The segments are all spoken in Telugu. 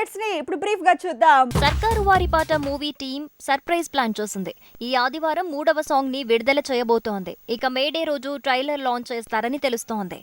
అప్డేట్స్ని ఇప్పుడు బ్రీఫ్గా చూద్దాం. సర్కారు వారి పాట మూవీ టీం సర్ప్రైజ్ ప్లాన్ చేసింది. ఈ ఆదివారం మూడవ సాంగ్ని విడుదల చేయబోతోంది. ఇక మేడే రోజు ట్రైలర్ లాంచ్ చేస్తారని తెలుస్తోంది.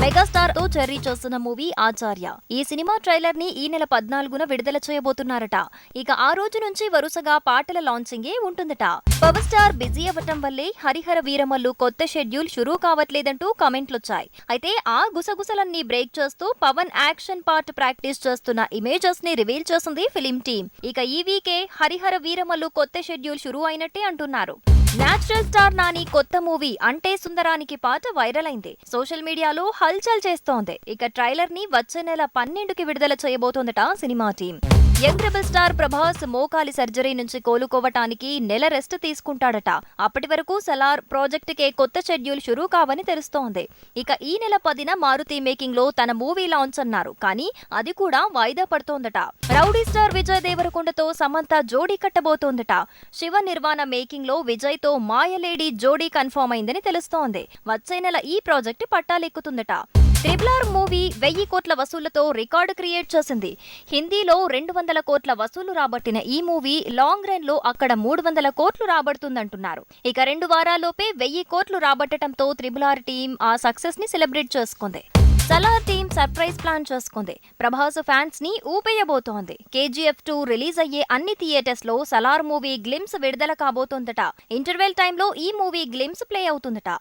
మెగాస్టార్తో చెర్రీ చేస్తున్న మూవీ ఆచార్య. ఈ సినిమా ట్రైలర్ని ఈ నెల పద్నాలుగున విడుదల చేయబోతున్నారట. ఇక ఆ రోజు నుంచి వరుసగా పాటల లాంచింగే ఉంటుందట. పవర్ స్టార్ బిజీ అవ్వటం వల్లే హరిహర వీరమల్లు కొత్త షెడ్యూల్ షురూ కావట్లేదంటూ కామెంట్లొచ్చాయి. అయితే ఆ గుసగుసలన్నీ బ్రేక్ చేస్తూ పవన్ యాక్షన్ పార్ట్ ప్రాక్టీస్ చేస్తున్న ఇమేజెస్ని రివీల్ చేసింది ఫిలిం టీం ఇక ఈ వీకే హరిహర వీరమల్లు కొత్త షెడ్యూల్ షురూ అయినట్టే అంటున్నారు. నేచురల్ స్టార్ నాని కొత్త మూవీ అంటే సుందరానికి పాట వైరల్ అయింది. సోషల్ మీడియాలో హల్చల్ చేస్తోంది. ఇక ట్రైలర్ని వచ్చే నెల పన్నెండుకి విడుదల చేయబోతోందట cinema team. Young rebel star Prabhas మోకాలి సర్జరీ నుంచి కోలుకోవటానికి నెల రెస్ట్ తీసుకుంటాడట. అప్పటి వరకు సలార్ ప్రాజెక్టుకే కొత్త షెడ్యూల్ షురూ కావని తెలుస్తోంది. ఇక ఈ నెల పదిన మారుతి మేకింగ్లో తన మూవీ లాంచ్ అన్నారు. కానీ అది కూడా వాయిదా పడుతోందట. రౌడీ స్టార్ విజయ్ దేవరకొండతో సమంత జోడీ కట్టబోతోందట. శివ నిర్వాణ మేకింగ్లో విజయ్తో మాయలేడి జోడీ కన్ఫర్మ్ అయిందని తెలుస్తోంది. వచ్చే నెల ఈ ప్రాజెక్ట్ పట్టాలెక్కుతుందట. త్రిబులార్ ఆర్ మూవీ వెయ్యి కోట్ల వసూళ్ళతో రికార్డు క్రియేట్ చేసింది. హిందీలో రెండు వందల కోట్ల వసూలు రాబట్టిన ఈ మూవీ లాంగ్ రన్లో అక్కడ మూడు వందల కోట్లు రాబడుతుందంటున్నారు. ఇక రెండు వారాల్లోపే వెయ్యి కోట్లు రాబట్టడంతో త్రిబులార్ ఆర్ టీం ఆ సక్సెస్ని సెలబ్రేట్ చేసుకుంది. సలార్ టీం సర్ప్రైజ్ ప్లాన్ చేసుకుంది. ప్రభాస్ ఫ్యాన్స్ని ఊపేయబోతోంది. కేజీఎఫ్ టూ రిలీజ్ అయ్యే అన్ని థియేటర్స్లో సలార్ మూవీ గ్లిమ్స్ విడుదల కాబోతోందట. ఇంటర్వెల్ టైంలో ఈ మూవీ గ్లిమ్స్ ప్లే అవుతుందట.